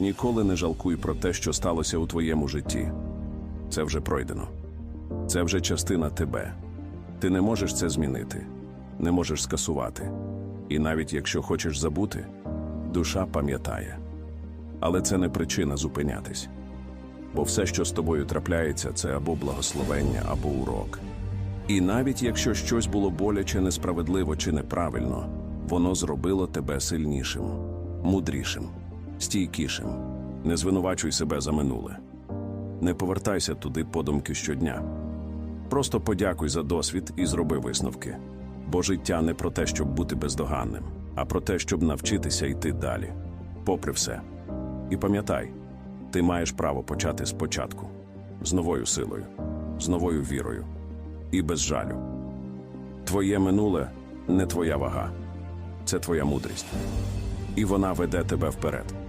Ніколи не жалкуй про те, що сталося у твоєму житті. Це вже пройдено. Це вже частина тебе. Ти не можеш це змінити, не можеш скасувати. І навіть якщо хочеш забути, душа пам'ятає. Але це не причина зупинятись. Бо все, що з тобою трапляється, це або благословення, або урок. І навіть якщо щось було боляче, несправедливо чи неправильно, воно зробило тебе сильнішим, мудрішим, стійкішим. Не звинувачуй себе за минуле. Не повертайся туди подумки щодня. Просто подякуй за досвід і зроби висновки. Бо життя не про те, щоб бути бездоганним, а про те, щоб навчитися йти далі, попри все. І пам'ятай, ти маєш право почати спочатку, з новою силою, з новою вірою і без жалю. Твоє минуле не твоя вага, це твоя мудрість. І вона веде тебе вперед.